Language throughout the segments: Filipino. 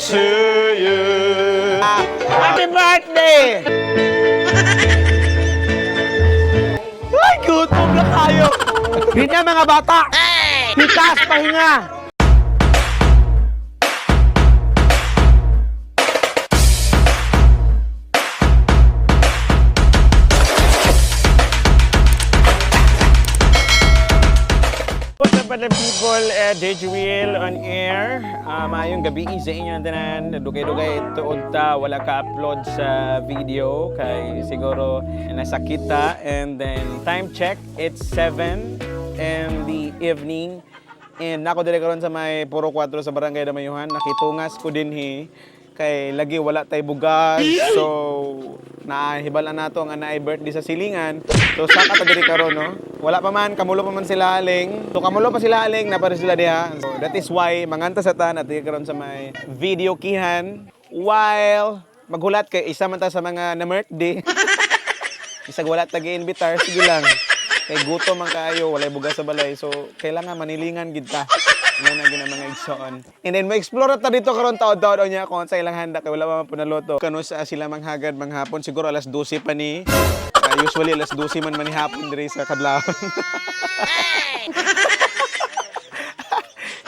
to you. Happy birthday! Ay, gutom na tayo! Ganyan mga bata! Hitas, pahinga! People? Uh, DJ Will on air. Uh, maayong gabi sa inyo ng tanan. Dugay-dugay tuod ta wala ka upload sa video kay siguro nasakita and then time check it's 7 in the evening and nako dire karon sa may puro 4 sa barangay Damayuhan nakitungas ko din hi kay lagi wala tay bugas so nahibala nato nga naay birthday sa silingan. So saka ta diri karon no? Wala pa man kamulo pa man sila aling. So kamulo pa sila aling na para sila diha. So that is why manganta sa tan at karon sa may video kihan. While maghulat kay isa man ta sa mga na birthday isag wala tagi invitar sige lang. Kay gutom man kaayo walay bugas sa balay. So kailangan manilingan gid ta ano na gina mga igsoon. And then ma-explore ta dito karon taod-taod niya kung sa ilang handa kay wala pa man punaloto. Kano sa sila manghagad manghapon siguro alas 12 pa ni. Ah, usually alas 12 man manihapon diri sa kadlawon.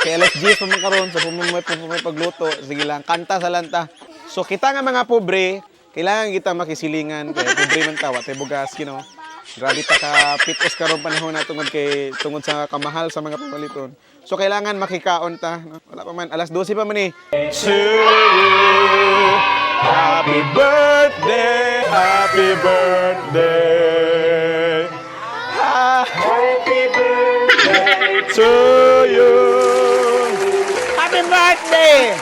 Kaya alas 10 pa man karon sa pumumay pagluto. Sige lang kanta sa lanta. So kita nga mga pobre, kailangan kita makisilingan kay pobre man ta, wa tay bugas, you know. Grabe ta ka pitos karon panahon na tungod kay tungod sa kamahal sa mga pamaliton. So kailangan makikaon ta. no? Wala pa man alas 12 pa man eh. To you, happy birthday, happy birthday. Happy birthday to you. Happy birthday!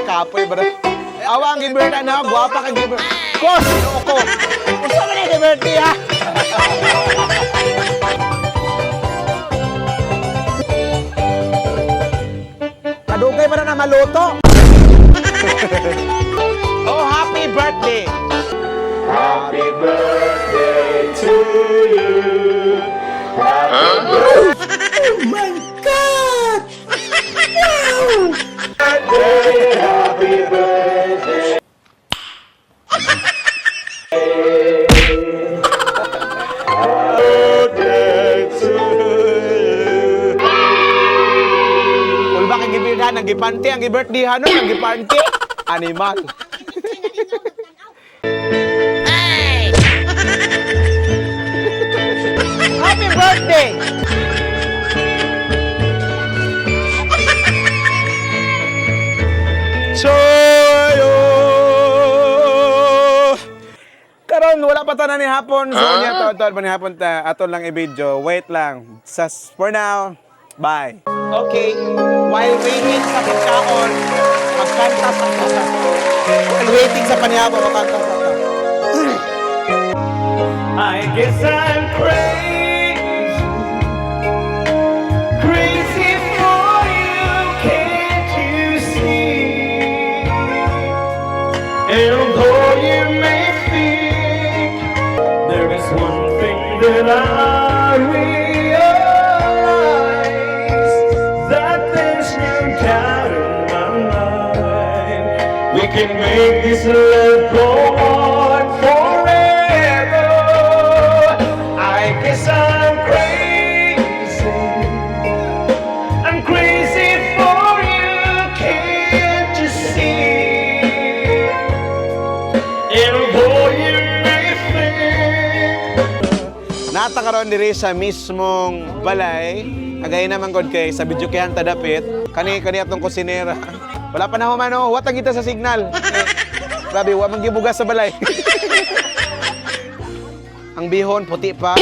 Kapoy bro. Awa ang giberta na, guwapa kang giberta. Kos, ko. Gusto mo na giberti ha? Kadugay pa na na maluto. oh, happy birthday! Happy birthday to you. Oh my God! Wow! Birthday, gibirdahan, ang ang gibirthday ano, ang gipante. Animal. Happy birthday! Soyo! Karon wala pa ta na ni hapon. So niya to to pa ni hapon ta aton lang i-video. Wait lang. Sas for now. Bye. Okay. While waiting sa pagkaon, magkanta sa kanta. While waiting sa panyapo, magkanta sa kanta. I guess I'm crazy. Crazy for you, can't you see? And though you may think there is one thing that I realize can make this love go on forever. I guess I'm crazy. I'm crazy for you, can't you see? And though you may think Nata karon diri sa mismong balay, agay naman gud kay sa video kay hanta dapit. Kani kani atong kusinera. Wala pa na man oh, watang kita sa signal. Grabe, wa man gibugas sa balay. ang bihon puti pa.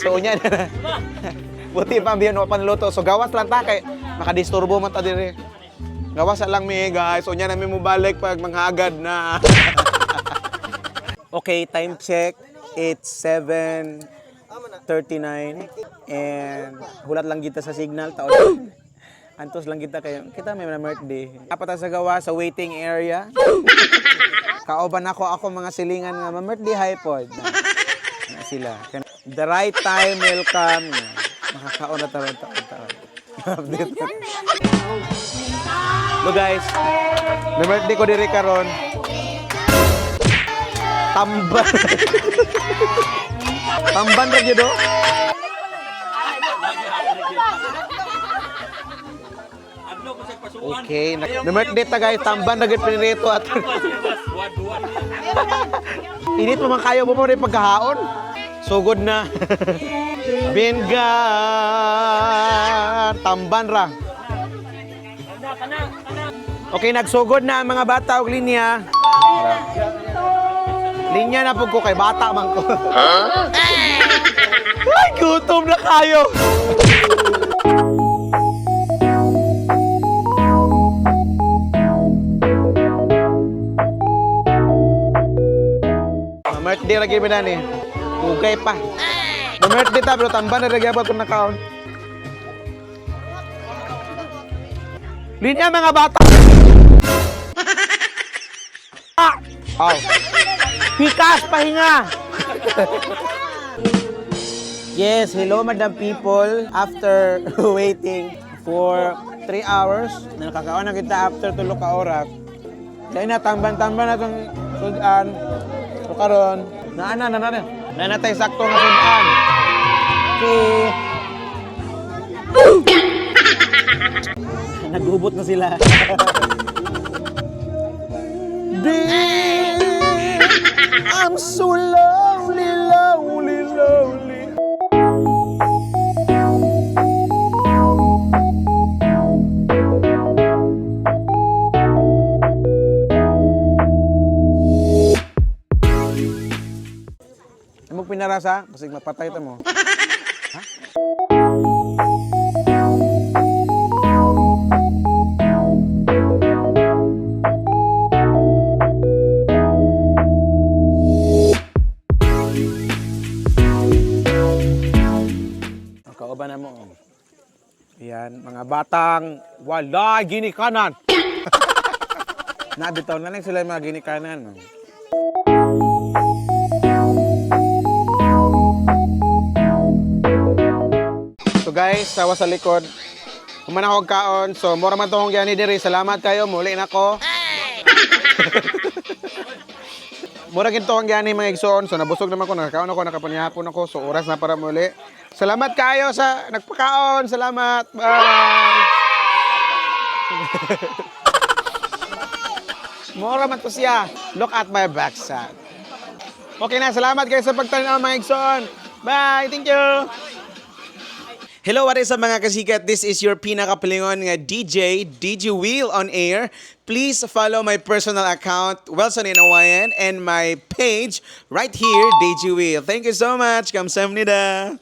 So unya na. Puti pa ang bihon wa pa naluto. So gawas lang ta kay makadisturbo man ta diri. Gawas lang mi guys. Unya na mi mo balik pag manghagad na. okay, time check. It's 7:39 and hulat lang kita sa signal taon. Antos lang kita kayo. Kita may na birthday. Apat sa gawa sa waiting area. Kaoban ako ako mga silingan nga ma-birthday high pod. Na sila. The right time will come. Makakaon na taon taon taon. Lo guys, na birthday ko diri karon. Tamban. Tamban ra gyud oh. Okay, na, na guys, tamban na gyud pinirito at Init mo man kayo mo mo rin pagkahaon. Sugod na. Benga. Tamban ra. Okay, nagsugod na ang mga bata og linya. Linya na pug ko kay bata man ko. Ay, gutom na kayo. Birthday lagi ba ni? Ugay pa. Na birthday ta pero tamban na lagi ko nakaon. Linya mga bata. ah! Oh. Pikas pahinga. yes, hello madam people. After waiting for 3 hours, na nakakaon na kita after tulo ka oras. Dahil na tamban-tamban na itong sudan. Karon, naana na na na. Na natay sakto nga sudan. Okay. Naghubot na sila. Dear, I'm so lonely, lonely. Mo pinarasa? Kasi mapatay ta mo. Ha? Kauban na mo. Yan, mga batang wala ginikanan. Nabitaw na lang sila yung mga ginikanan. Guys, sawa sa likod. Kuman ako og kaon. So, mura man tohong gani diri. Salamat kayo. Muli na ko. mura kin tohong gani mga igsoon. So, nabusog naman ko. Nakakaon ako. Nakapanihapon ako. So, oras na para muli. Salamat kayo sa nagpakaon. Salamat. Bye. Mura man to siya. Look at my backside. Okay na, salamat guys sa pagtanaw mga igsoon. Bye, thank you. Hello, what is up mga kasikat? This is your pinakapalingon nga DJ, DJ Wheel on air. Please follow my personal account, Wilson Inawayan, and my page right here, DJ Wheel. Thank you so much. Kamsahamnida.